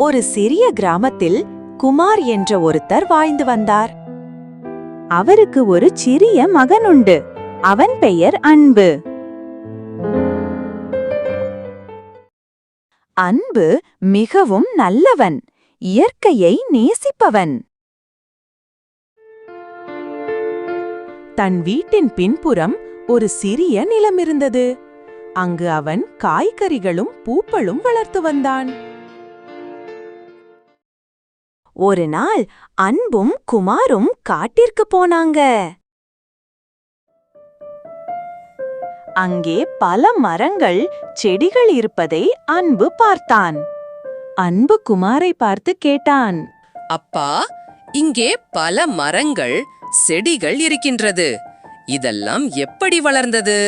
ஒரு சிறிய கிராமத்தில் குமார் என்ற ஒருத்தர் வாழ்ந்து வந்தார். அவருக்கு ஒரு சிறிய மகன் உண்டு அவன் பெயர் அன்பு. அன்பு மிகவும் நல்லவன் இயற்கையை நேசிப்பவன். தன் வீட்டின் பின்புறம் ஒரு சிறிய நிலம் இருந்தது அங்கு அவன் காய்கறிகளும் பூக்களும் வளர்த்து வந்தான். ஒரு நாள் அன்பும் குமாரும் காட்டிற்கு போனாங்க. அங்கே பல மரங்கள் செடிகள் இருப்பதை அன்பு பார்த்தான். அன்பு குமாரை பார்த்து கேட்டான் அப்பா இங்கே பல மரங்கள் செடிகள் இருக்கின்றது. இதெல்லாம் எப்படி வளர்ந்தது?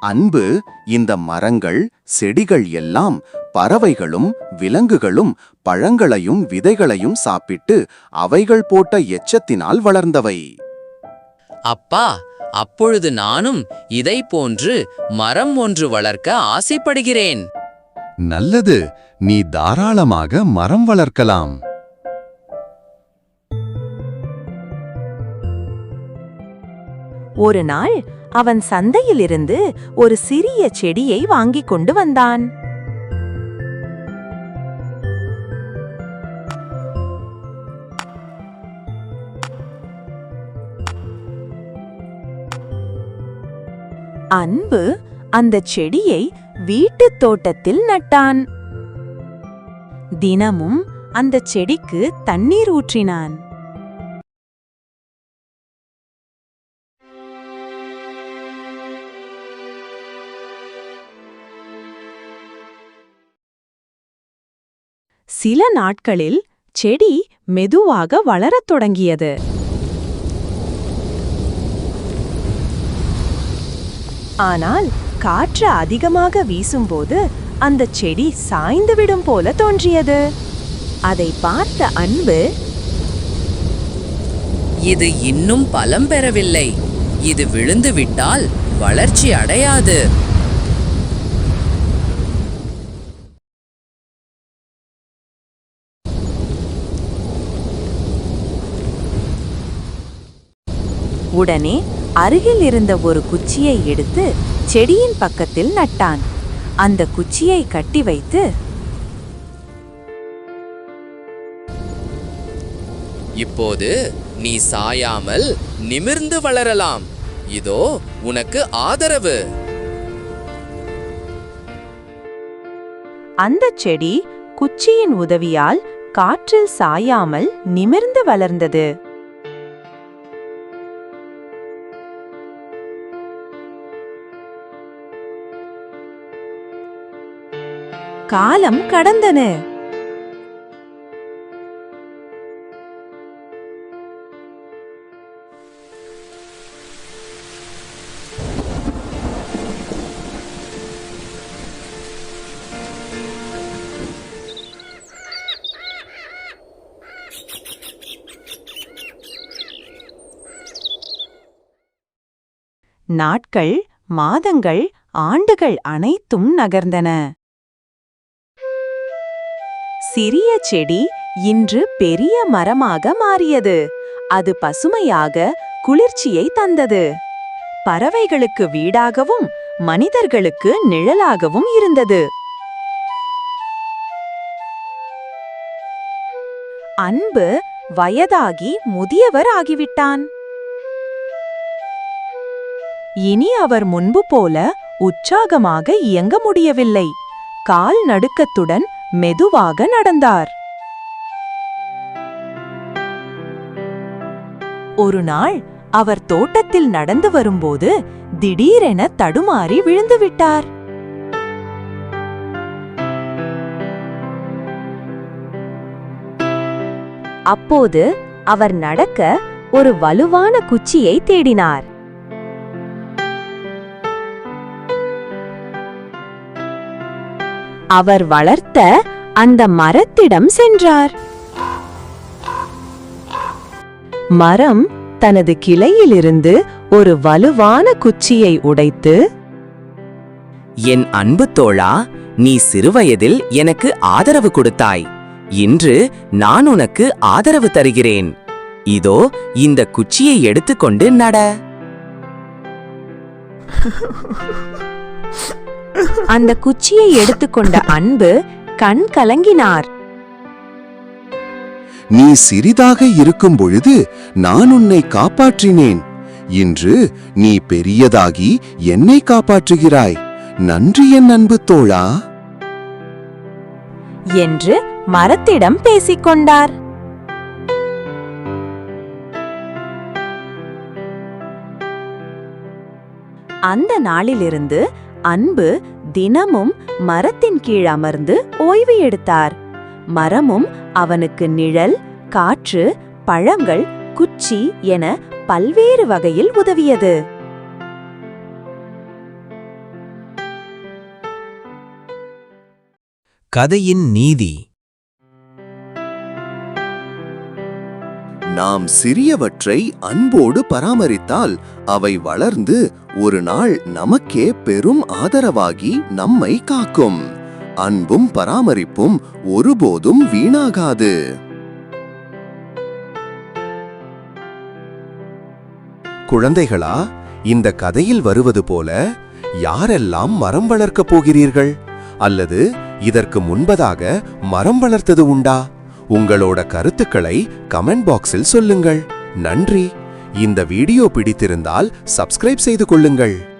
அன்பு இந்த மரங்கள் செடிகள் எல்லாம் பறவைகளும் விலங்குகளும் பழங்களையும் விதைகளையும் சாப்பிட்டு அவைகள் போட்ட எச்சத்தினால் வளர்ந்தவை. அப்பா அப்பொழுது நானும் இதை போன்று மரம் ஒன்று வளர்க்க ஆசைப்படுகிறேன். நல்லது. நீ தாராளமாக மரம் வளர்க்கலாம். ஒரு நாள் அவன் சந்தையிலிருந்து ஒரு சிறிய செடியை வாங்கிக் கொண்டு வந்தான். அன்பு அந்த செடியை வீட்டுத் தோட்டத்தில் நட்டான். தினமும் அந்த செடிக்கு தண்ணீர் ஊற்றினான். சில நாட்களில் செடி மெதுவாக வளரத் தொடங்கியது. ஆனால் காற்று அதிகமாக வீசும்போது அந்த செடி சாய்ந்துவிடும் போல தோன்றியது. அதை பார்த்த அன்பு இது இன்னும் பலம் பெறவில்லை. இது விழுந்து விட்டால் வளர்ச்சி அடையாது. உடனே அருகில் இருந்த ஒரு குச்சியை எடுத்து செடியின் பக்கத்தில் நட்டான். அந்த குச்சியை கட்டி வைத்து இப்போது நீ சாயாமல் நிமிர்ந்து வளரலாம். இதோ உனக்கு ஆதரவு. அந்த செடி குச்சியின் உதவியால் காற்றில் சாயாமல் நிமிர்ந்து வளர்ந்தது. காலம் கடந்தன. நாட்கள் மாதங்கள் ஆண்டுகள் அனைத்தும் நகர்ந்தன. சிறிய செடி இன்று பெரிய மரமாக மாறியது. அது பசுமையாக குளிர்ச்சியை தந்தது. பறவைகளுக்கு வீடாகவும் மனிதர்களுக்கு நிழலாகவும் இருந்தது. அன்பு வயதாகி முதியவர் ஆகிவிட்டான். இனி அவர் முன்பு போல உற்சாகமாக இயங்க முடியவில்லை. கால் நடுக்கத்துடன் மெதுவாக நடந்தார். ஒரு நாள் அவர் தோட்டத்தில் நடந்து வரும்போது திடீரென தடுமாறி விழுந்துவிட்டார் அப்போது அவர் நடக்க ஒரு வலுவான குச்சியை தேடினார். அவர் வளர்த்த அந்த மரத்திடம் சென்றார். மரம் தனது கிளையிலிருந்து ஒரு வலுவான குச்சியை உடைத்து என் அன்பு தோழா நீ சிறுவயதில் எனக்கு ஆதரவு கொடுத்தாய். இன்று நான் உனக்கு ஆதரவு தருகிறேன். இதோ இந்த குச்சியை எடுத்துக்கொண்டு நட. அந்த குச்சியை எடுத்துக்கொண்ட அன்பு கண் கலங்கினார். நீ சிறிதாக இருக்கும் பொழுது நான் உன்னை காப்பாற்றினேன். இன்று நீ பெரியதாகி என்னை காப்பாற்றுகிறாய். நன்றி என் அன்பு தோழா. என்று மரத்திடம் பேசிக்கொண்டார். அந்த நாளிலிருந்து அன்பு தினமும் மரத்தின் கீழ் அமர்ந்து ஓய்வு எடுத்தார். மரமும் அவனுக்கு நிழல் காற்று பழங்கள் குச்சி என பல்வேறு வகையில் உதவியது. கதையின் நீதி. நாம் சிறியவற்றை அன்போடு பராமரித்தால் அவை வளர்ந்து ஒரு நாள் நமக்கே பெரும் ஆதரவாகி நம்மை காக்கும். அன்பும் பராமரிப்பும் ஒருபோதும் வீணாகாது. குழந்தைகளா இந்த கதையில் வருவது போல யாரெல்லாம் மரம் வளர்க்கப் போகிறீர்கள்? அல்லது இதற்கு முன்பதாக மரம் வளர்த்தது உண்டா? உங்களோட கருத்துக்களை கமெண்ட் பாக்ஸில் சொல்லுங்கள். நன்றி. இந்த வீடியோ பிடித்திருந்தால் சப்ஸ்கிரைப் செய்து கொள்ளுங்கள்.